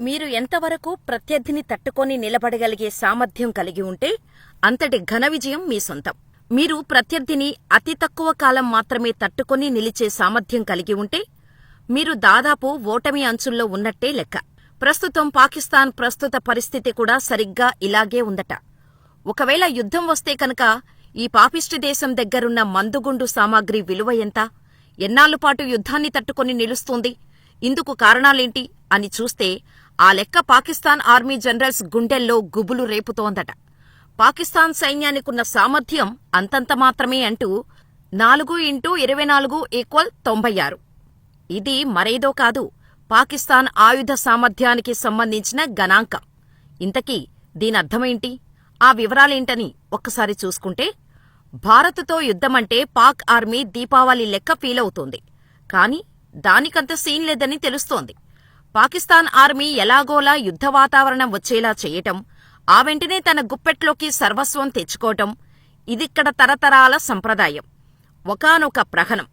మీరు ఎంతవరకు ప్రత్యర్థిని తట్టుకొని నిలబడగలిగే సామర్థ్యం కలిగి ఉంటే అంతటి ఘన విజయం మీ సొంతం. మీరు ప్రత్యర్థిని అతి తక్కువ కాలం మాత్రమే తట్టుకొని నిలిచే సామర్థ్యం కలిగి ఉంటే మీరు దాదాపు ఓటమి అంచుల్లో ఉన్నట్టే లెక్క. ప్రస్తుతం పాకిస్తాన్ ప్రస్తుత పరిస్థితి కూడా సరిగ్గా ఇలాగే ఉందట. ఒకవేళ యుద్ధం వస్తే కనుక ఈ పాపిష్టి దేశం దగ్గరున్న మందుగుండు సామాగ్రి విలువ ఎంత? ఎన్నాళ్ళపాటు యుద్ధాన్ని తట్టుకొని నిలుస్తుంది? ఇందుకు కారణాలేంటి? అని చూస్తే ఆ లెక్క పాకిస్తాన్ ఆర్మీ జనరల్స్ గుండెల్లో గుబులు రేపుతోందట. పాకిస్తాన్ సైన్యానికున్న సామర్థ్యం అంతంత మాత్రమే అంటూ నాలుగు ఇంటూ ఇరవై నాలుగు ఈక్వల్ తొంభై ఆరు. ఇది మరేదో కాదు పాకిస్తాన్ ఆయుధ సామర్థ్యానికి సంబంధించిన గణాంకం. ఇంతకీ దీనర్థమేంటి ఆ వివరాలేంటని ఒక్కసారి చూసుకుంటే భారత్తో యుద్ధమంటే పాక్ ఆర్మీ దీపావళి లెక్క ఫీలవుతోంది. కాని దానికంత సీన్ లేదని తెలుస్తోంది. పాకిస్తాన్ ఆర్మీ ఎలాగోలా యుద్ధ వాతావరణం వచ్చేలా చేయటం ఆ వెంటనే తన గుప్పెట్లోకి సర్వస్వం తెచ్చుకోవటం ఇదిక్కడ తరతరాల సంప్రదాయం. ఒకానొక ప్రహనం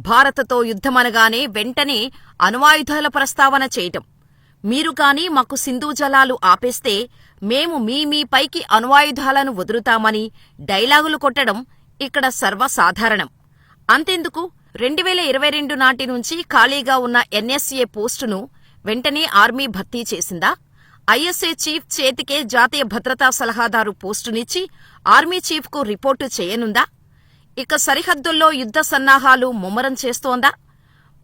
భారత్తో యుద్ధమనగానే వెంటనే అణ్వాయుధాల ప్రస్తావన చేయటం. మీరు కాని మాకు సింధు జలాలు ఆపేస్తే మేము మీ మీ పైకి అణ్వాయుధాలను వదులుతామని డైలాగులు కొట్టడం ఇక్కడ సర్వసాధారణం. అంతెందుకు? రెండు వేల ఇరవై రెండు నాటి నుంచి ఖాళీగా ఉన్న ఎన్ఎస్ఏ పోస్టును వెంటనే ఆర్మీ భర్తీ చేసిందా? ఐఎస్ఏ చీఫ్ చేతికే జాతీయ భద్రతా సలహాదారు పోస్టునిచ్చి ఆర్మీ చీఫ్కు రిపోర్టు చేయనుందా? ఇక సరిహద్దుల్లో యుద్ధ సన్నాహాలు ముమ్మరం చేస్తోందా?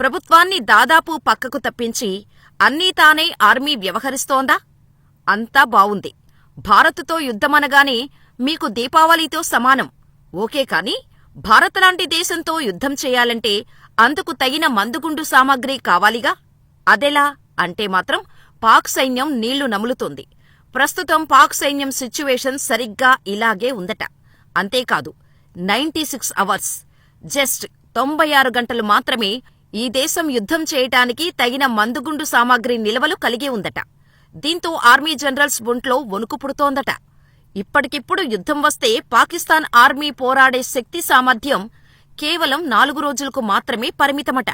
ప్రభుత్వాన్ని దాదాపు పక్కకు తప్పించి అన్నీ తానే ఆర్మీ వ్యవహరిస్తోందా? అంతా బావుంది. భారత్తో యుద్ధమనగానే మీకు దీపావళితో సమానం. ఓకే కాని భారత్ లాంటి దేశంతో యుద్ధం చేయాలంటే అందుకు తగిన మందుగుండు సామాగ్రి కావాలిగా? అదెలా? అంటే మాత్రం పాక్ సైన్యం నీళ్ళు నములుతోంది. ప్రస్తుతం పాక్ సైన్యం సిచ్యువేషన్ సరిగ్గా ఇలాగే ఉందట. అంతేకాదు నైంటీ సిక్స్ అవర్స్ జస్ట్ తొంభై ఆరు గంటలు మాత్రమే ఈ దేశం యుద్ధం చేయటానికి తగిన మందుగుండు సామాగ్రి నిల్వలు కలిగి ఉందట. దీంతో ఆర్మీ జనరల్స్ బొంట్లో వణుకు పుడుతోందట. ఇప్పటికిప్పుడు యుద్ధం వస్తే పాకిస్తాన్ ఆర్మీ పోరాడే శక్తి సామర్థ్యం కేవలం నాలుగు రోజులకు మాత్రమే పరిమితమట.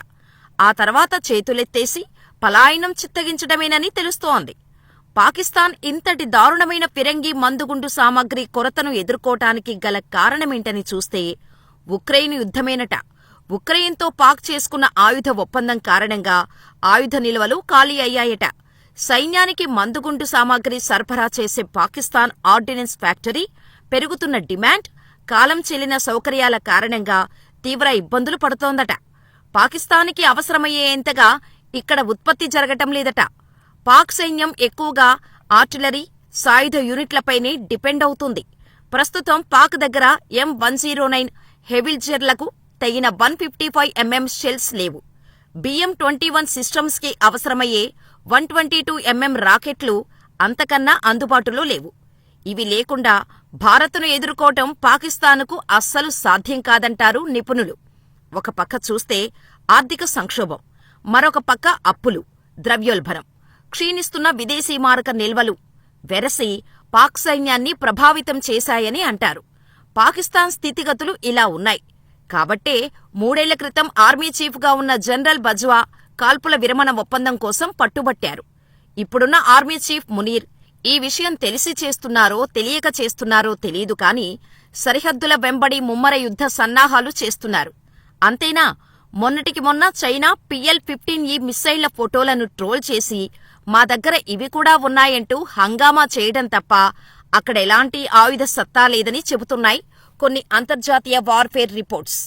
ఆ తర్వాత చేతులెత్తేసి పలాయనం చిత్తగించడమేనని తెలుస్తోంది. పాకిస్తాన్ ఇంతటి దారుణమైన ఫిరంగి మందుగుండు సామాగ్రి కొరతను ఎదుర్కోటానికి గల కారణమేంటని చూస్తే ఉక్రెయిన్ యుద్ధమేనట. ఉక్రెయిన్తో పాక్ చేసుకున్న ఆయుధ ఒప్పందం కారణంగా ఆయుధ నిల్వలు ఖాళీ అయ్యాయట. సైన్యానికి మందుగుండు సామాగ్రి సరఫరా చేసే పాకిస్తాన్ ఆర్డినెన్స్ ఫ్యాక్టరీ పెరుగుతున్న డిమాండ్ కాలం చెల్లిన సౌకర్యాల కారణంగా తీవ్ర ఇబ్బందులు పడుతోందట. పాకిస్తాన్కి అవసరమయ్యేంతగా ఇక్కడ ఉత్పత్తి జరగటం లేదట. పాక్ సైన్యం ఎక్కువగా ఆర్టిలరీ సాయుధ యూనిట్లపైనే డిపెండ్ అవుతుంది. ప్రస్తుతం పాక్ దగ్గర ఎం వన్ జీరో నైన్ హెవిల్జర్లకు తగిన one fifty five MM shells లేవు. బిఎం ట్వంటీ వన్ సిస్టమ్స్కి అవసరమయ్యే వన్ ట్వంటీ టూ ఎంఎం రాకెట్లు అంతకన్నా అందుబాటులో లేవు. ఇవి లేకుండా భారత్ను ఎదుర్కోవటం పాకిస్తాన్కు అస్సలు సాధ్యం కాదంటారు నిపుణులు. ఒక పక్క చూస్తే ఆర్థిక సంక్షోభం మరొక పక్క అప్పులు ద్రవ్యోల్బణం. క్షీణిస్తున్న విదేశీ మారక నిల్వలు వెరసి పాక్ సైన్యాన్ని ప్రభావితం చేశాయని అంటారు. పాకిస్తాన్ స్థితిగతులు ఇలా ఉన్నాయి. కాబట్టే మూడేళ్ళ క్రితం ఆర్మీ చీఫ్గా ఉన్న జనరల్ బజ్వా కాల్పుల విరమణ ఒప్పందం కోసం పట్టుబట్టారు. ఇప్పుడున్న ఆర్మీ చీఫ్ మునీర్ ఈ విషయం తెలిసి చేస్తున్నారో తెలియక చేస్తున్నారో తెలీదు కాని సరిహద్దుల వెంబడి ముమ్మర యుద్ధ సన్నాహాలు చేస్తున్నారు. అంతేనా? మొన్నటికి మొన్న చైనా పిఎల్ ఫిఫ్టీన్ ఈ మిస్సైళ్ళ ఫోటోలను ట్రోల్ చేసి మా దగ్గర ఇవి కూడా ఉన్నాయంటూ హంగామా చేయడం తప్ప అక్కడ ఎలాంటి ఆయుధ సత్తా లేదని చెబుతున్నాయి కొన్ని అంతర్జాతీయ వార్ఫేర్ రిపోర్ట్స్.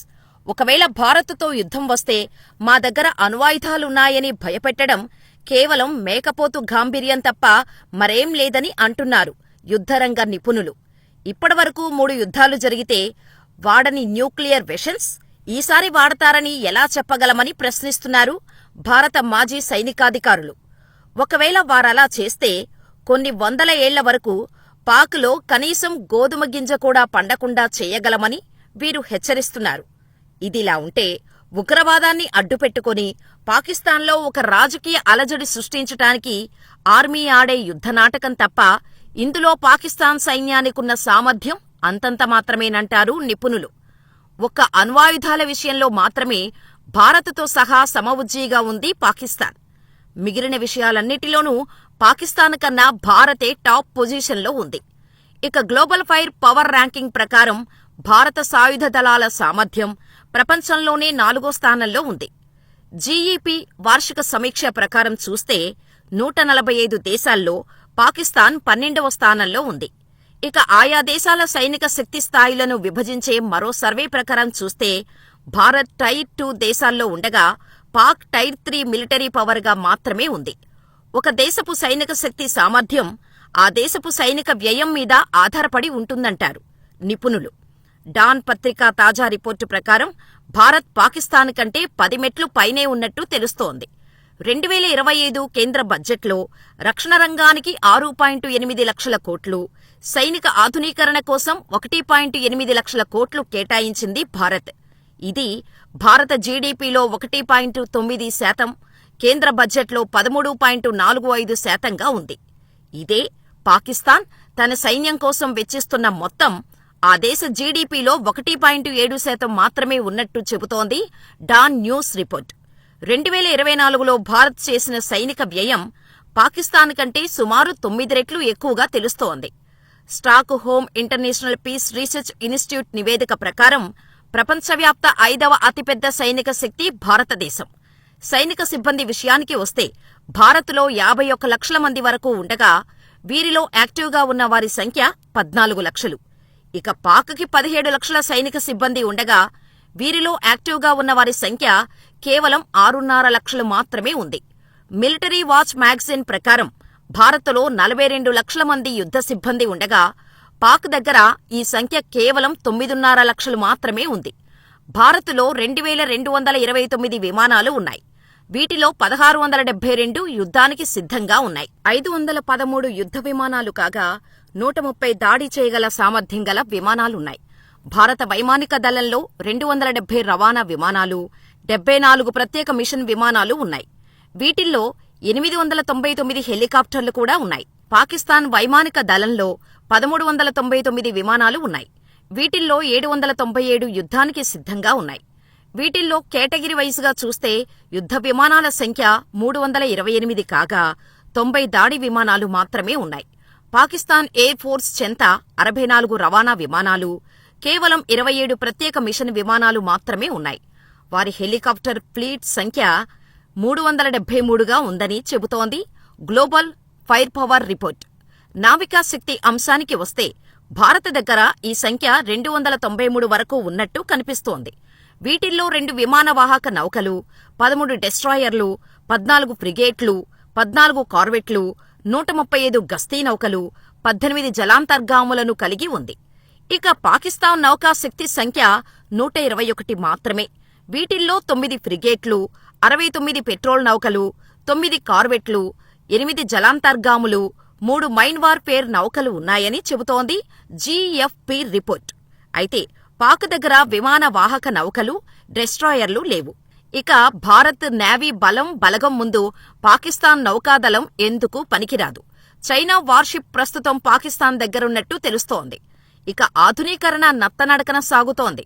ఒకవేళ భారత్తో యుద్ధం వస్తే మా దగ్గర అణ్వాయుధాలున్నాయని భయపెట్టడం కేవలం మేకపోతు గాంభీర్యం తప్ప మరేం లేదని అంటున్నారు యుద్ధరంగ నిపుణులు. ఇప్పటివరకు మూడు యుద్ధాలు జరిగితే వాడని న్యూక్లియర్ వెషన్స్ ఈసారి వాడతారని ఎలా చెప్పగలమని ప్రశ్నిస్తున్నారు భారత మాజీ సైనికాధికారులు. ఒకవేళ వారలా చేస్తే కొన్ని వందల ఏళ్ళ వరకు పాక్లో కనీసం గోధుమ గింజ కూడా పండకుండా చేయగలమని వీరు హెచ్చరిస్తున్నారు. ఇదిలా ఉంటే ఉగ్రవాదాన్ని అడ్డుపెట్టుకుని పాకిస్తాన్లో ఒక రాజకీయ అలజడి సృష్టించటానికి ఆర్మీ ఆడే యుద్ధనాటకం తప్ప ఇందులో పాకిస్తాన్ సైన్యానికున్న సామర్థ్యం అంతంత మాత్రమేనంటారు నిపుణులు. ఒక్క అణ్వాయుధాల విషయంలో మాత్రమే భారత్తో సహా సమవుజ్జీగా ఉంది పాకిస్తాన్. మిగిలిన విషయాలన్నిటిలోనూ పాకిస్తాన్ కన్నా భారతే టాప్ పొజిషన్లో ఉంది. ఇక గ్లోబల్ ఫైర్ పవర్ ర్యాంకింగ్ ప్రకారం భారత సాయుధ దళాల సామర్థ్యం ప్రపంచంలోనే నాలుగో స్థానంలో ఉంది. జీఈపీ వార్షిక సమీక్ష ప్రకారం చూస్తే నూట నలభై ఐదు దేశాల్లో పాకిస్తాన్ పన్నెండవ స్థానంలో ఉంది. ఇక ఆయా దేశాల సైనిక శక్తి స్థాయిలను విభజించే మరో సర్వే ప్రకారం చూస్తే భారత్ టైర్ టూ దేశాల్లో ఉండగా పాక్ టైర్ త్రీ మిలిటరీ పవర్గా మాత్రమే ఉంది. ఒక దేశపు సైనిక శక్తి సామర్థ్యం ఆ దేశపు సైనిక వ్యయం మీద ఆధారపడి ఉంటుందంటారు నిపుణులు. డాన్ పత్రిక తాజా రిపోర్టు ప్రకారం భారత్ పాకిస్తాన్ కంటే పది మెట్లు పైనే ఉన్నట్టు తెలుస్తోంది. రెండు వేల ఇరవై ఐదు కేంద్ర బడ్జెట్లో రక్షణ రంగానికి ఆరు పాయింట్ ఎనిమిది లక్షల కోట్లు సైనిక ఆధునీకరణ కోసం ఒకటి పాయింట్ ఎనిమిది లక్షల కోట్లు కేటాయించింది భారత్. ఇది భారత జీడీపీలో ఒకటి పాయింట్ తొమ్మిది శాతం కేంద్ర బడ్జెట్లో పదమూడు పాయింట్ నాలుగు ఐదు శాతంగా ఉంది. ఇదే పాకిస్తాన్ తన సైన్యం కోసం వెచ్చిస్తున్న మొత్తం ఆ దేశ జీడీపీలో ఒకటి పాయింట్ ఏడు శాతం మాత్రమే ఉన్నట్టు చెబుతోంది డాన్ న్యూస్ రిపోర్ట్. రెండు వేల ఇరవై నాలుగులో భారత్ చేసిన సైనిక వ్యయం పాకిస్తాన్ కంటే సుమారు తొమ్మిది రెట్లు ఎక్కువగా తెలుస్తోంది. Stockholm International Peace Research Institute నివేదిక ప్రకారం ప్రపంచవ్యాప్త ఐదవ అతిపెద్ద సైనిక శక్తి భారతదేశం. సైనిక సిబ్బంది విషయానికి వస్తే భారత్లో యాభై ఒక్క లక్షల మంది వరకు ఉండగా వీరిలో యాక్టివ్గా ఉన్న వారి సంఖ్య పద్నాలుగు లక్షలు. ఇక పాక్కి పదిహేడు లక్షల సైనిక సిబ్బంది ఉండగా వీరిలో యాక్టివ్గా ఉన్న వారి సంఖ్య కేవలం ఆరున్నర లక్షలు మాత్రమే ఉంది. మిలిటరీ వాచ్ మ్యాగజైన్ ప్రకారం భారత్లో నలభై రెండు లక్షల మంది యుద్ధ సిబ్బంది ఉండగా పాక్ దగ్గర ఈ సంఖ్య కేవలం తొమ్మిదిన్నర లక్షలు మాత్రమే ఉంది. భారత్లో రెండు వేల రెండు వందల ఇరవై తొమ్మిది విమానాలు ఉన్నాయి. వీటిలో పదహారు వందల డెబ్బై రెండు యుద్ధానికి సిద్ధంగా ఉన్నాయి. ఐదు వందల పదమూడు యుద్ధ విమానాలు కాగా నూట ముప్పై దాడి చేయగల సామర్థ్యం గల విమానాలున్నాయి భారత వైమానిక దళంలో రెండు వందల డెబ్బై రవాణా విమానాలు డెబ్బై నాలుగు ప్రత్యేక మిషన్ విమానాలు ఉన్నాయి. వీటిల్లో ఎనిమిది వందల తొంభై తొమ్మిది హెలికాప్టర్లు కూడా ఉన్నాయి. పాకిస్తాన్ వైమానిక దళంలో పదమూడు వందల తొంభై తొమ్మిది విమానాలు ఉన్నాయి. వీటిల్లో ఏడు వందల తొంభై ఏడు యుద్ధానికి సిద్ధంగా ఉన్నాయి. వీటిల్లో కేటగిరీ వైజ్గా చూస్తే యుద్ధ విమానాల సంఖ్య మూడు వందల ఇరవై ఎనిమిది కాగా తొంభై దాడి విమానాలు మాత్రమే ఉన్నాయి. పాకిస్తాన్ ఎయిర్ ఫోర్స్ చెంత అరవై నాలుగు రవాణా విమానాలు కేవలం ఇరవై ఏడు ప్రత్యేక మిషన్ విమానాలు మాత్రమే ఉన్నాయి. వారి హెలికాప్టర్ ఫ్లీట్ సంఖ్య మూడు వందల డెబ్బై మూడుగా ఉందని చెబుతోంది గ్లోబల్ ఫైర్ పవర్ రిపోర్ట్. నావికా శక్తి అంశానికి వస్తే భారత దగ్గర ఈ సంఖ్య రెండు వందల తొంభై మూడు వరకు ఉన్నట్టు కనిపిస్తోంది. వీటిల్లో రెండు విమానవాహక నౌకలు పదమూడు డెస్ట్రాయర్లు పద్నాలుగు ఫ్రిగేట్లు పద్నాలుగు కార్వెట్లు నూట ముప్పై ఐదు గస్తీ నౌకలు పద్దెనిమిది జలాంతర్గాములను కలిగి ఉంది. ఇక పాకిస్తాన్ నౌకాశక్తి సంఖ్య నూట ఇరవై ఒకటి మాత్రమే. వీటిల్లో తొమ్మిది ఫ్రిగేట్లు అరవై తొమ్మిది పెట్రోల్ నౌకలు తొమ్మిది కార్వెట్లు ఎనిమిది జలాంతర్గాములు మూడు మైన్ వార్ఫేర్ నౌకలు ఉన్నాయని చెబుతోంది జీఎఫ్పి రిపోర్ట్. అయితే పాక్ దగ్గర విమాన వాహక నౌకలు డెస్ట్రాయర్లు లేవు. ఇక భారత్ నేవీ బలం బలగం ముందు పాకిస్తాన్ నౌకాదళం ఎందుకు పనికిరాదు? చైనా వార్షిప్ ప్రస్తుతం పాకిస్తాన్ దగ్గరున్నట్టు తెలుస్తోంది. ఇక ఆధునీకరణ నత్తనడకన సాగుతోంది.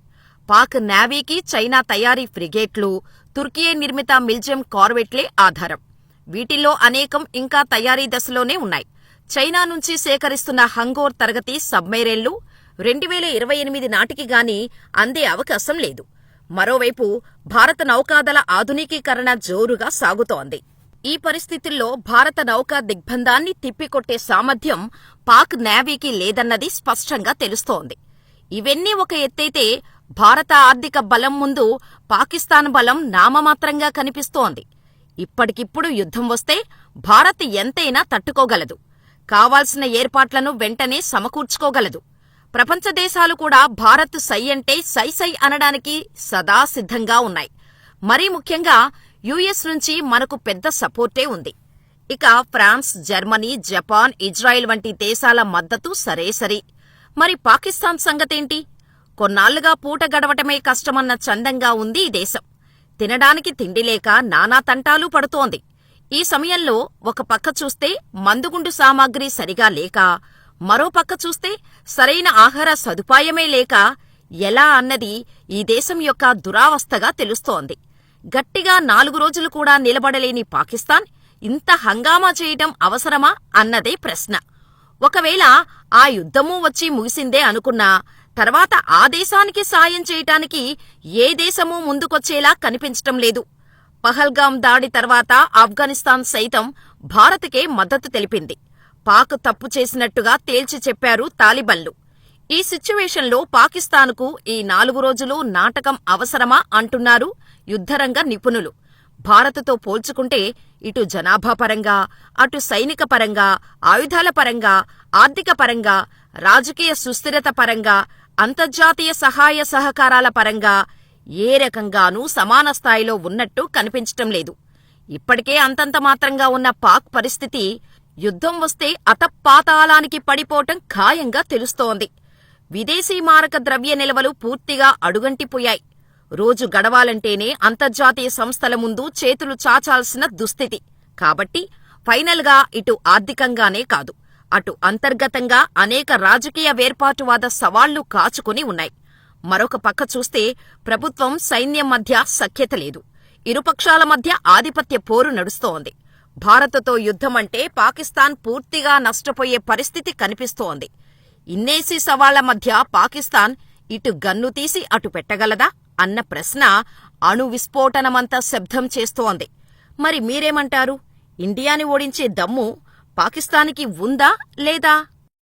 పాక్ నావీకి చైనా తయారీ ఫ్రిగేట్లు తుర్కియే నిర్మిత మిల్జియం కార్వెట్లే ఆధారం. వీటిల్లో అనేకం ఇంకా తయారీ దశలోనే ఉన్నాయి. చైనా నుంచి సేకరిస్తున్న హంగోర్ తరగతి సబ్మెరైన్లు రెండు వేల ఇరవై ఎనిమిది నాటికి గాని అందే అవకాశం లేదు. మరోవైపు భారత నౌకాదళ ఆధునికీకరణ జోరుగా సాగుతోంది. ఈ పరిస్థితుల్లో భారత నౌకా దిగ్బంధాన్ని తిప్పికొట్టే సామర్థ్యం పాక్ నేవీకి లేదన్నది స్పష్టంగా తెలుస్తోంది. ఇవన్నీ ఒక ఎత్తైతే భారత ఆర్థిక బలం ముందు పాకిస్తాన్ బలం నామమాత్రంగా కనిపిస్తోంది. ఇప్పటికిప్పుడు యుద్ధం వస్తే భారత్ ఎంతైనా తట్టుకోగలదు. కావాల్సిన ఏర్పాట్లను వెంటనే సమకూర్చుకోగలదు. ప్రపంచ దేశాలు కూడా భారత్ సై అంటే సై సై అనడానికి సదా సిద్ధంగా ఉన్నాయి. మరీ ముఖ్యంగా యుఎస్ నుంచి మనకు పెద్ద సపోర్టే ఉంది. ఇక ఫ్రాన్స్ జర్మనీ జపాన్ ఇజ్రాయెల్ వంటి దేశాల మద్దతు సరేసరి. మరి పాకిస్తాన్ సంగతేంటి? కొన్నాళ్ళుగా పూట గడవటమే కష్టమన్న చందంగా ఉంది ఈ దేశం. తినడానికి తిండి లేక నానా తంటాలు పడుతోంది. ఈ సమయంలో ఒక పక్క చూస్తే మందుగుండు సామాగ్రి సరిగా లేక మరో పక్క చూస్తే సరైన ఆహార సదుపాయమే లేక ఎలా అన్నది ఈ దేశం యొక్క దురావస్థగా తెలుస్తోంది. గట్టిగా నాలుగు రోజులు కూడా నిలబడలేని పాకిస్తాన్ ఇంత హంగామా చేయటం అవసరమా అన్నదే ప్రశ్న. ఒకవేళ ఆ యుద్ధమూ వచ్చి ముగిసిందే అనుకున్నా తర్వాత ఆ దేశానికి సాయం చేయటానికి ఏ దేశమూ ముందుకొచ్చేలా కనిపించటం లేదు. పహల్గాం దాడి తర్వాత ఆఫ్ఘనిస్తాన్ సైతం భారత్కే మద్దతు తెలిపింది. పాక్ తప్పు చేసినట్టుగా తేల్చి చెప్పారు తాలిబన్లు. ఈ సిచ్యువేషన్లో పాకిస్తాన్కు ఈ నాలుగు రోజులు నాటకం అవసరమా అంటున్నారు యుద్ధరంగ నిపుణులు. భారత్తో పోల్చుకుంటే ఇటు జనాభా పరంగా అటు సైనిక పరంగా ఆయుధాల పరంగా ఆర్థిక పరంగా రాజకీయ సుస్థిరత పరంగా అంతర్జాతీయ సహాయ సహకారాల పరంగా ఏ రకంగానూ సమాన స్థాయిలో ఉన్నట్టు కనిపించటం లేదు. ఇప్పటికే అంతంత మాత్రంగా ఉన్న పాక్ పరిస్థితి యుద్ధం వస్తే అతపాతాళానికి పడిపోవటం ఖాయంగా తెలుస్తోంది. విదేశీ మారక ద్రవ్య నిల్వలు పూర్తిగా అడుగంటిపోయాయి. రోజు గడవాలంటేనే అంతర్జాతీయ సంస్థల ముందు చేతులు చాచాల్సిన దుస్థితి. కాబట్టి ఫైనల్గా ఇటు ఆర్థికంగానే కాదు. అటు అంతర్గతంగా అనేక రాజకీయ వేర్పాటువాద సవాళ్ళు కాచుకుని ఉన్నాయి. మరొక పక్క చూస్తే ప్రభుత్వం సైన్యం మధ్య సఖ్యత లేదు. ఇరుపక్షాల మధ్య ఆధిపత్య పోరు నడుస్తోంది. భారత్తో యుద్ధమంటే పాకిస్తాన్ పూర్తిగా నష్టపోయే పరిస్థితి కనిపిస్తోంది. ఇన్నేసి సవాళ్ళ మధ్య పాకిస్తాన్ ఇటు గన్ను తీసి అటు పెట్టగలదా అన్న ప్రశ్న అణు విస్ఫోటనమంతా శబ్దం చేస్తోంది. మరి మీరేమంటారు? ఇండియాని ఓడించే దమ్ము పాకిస్తాన్కి ఉందా లేదా?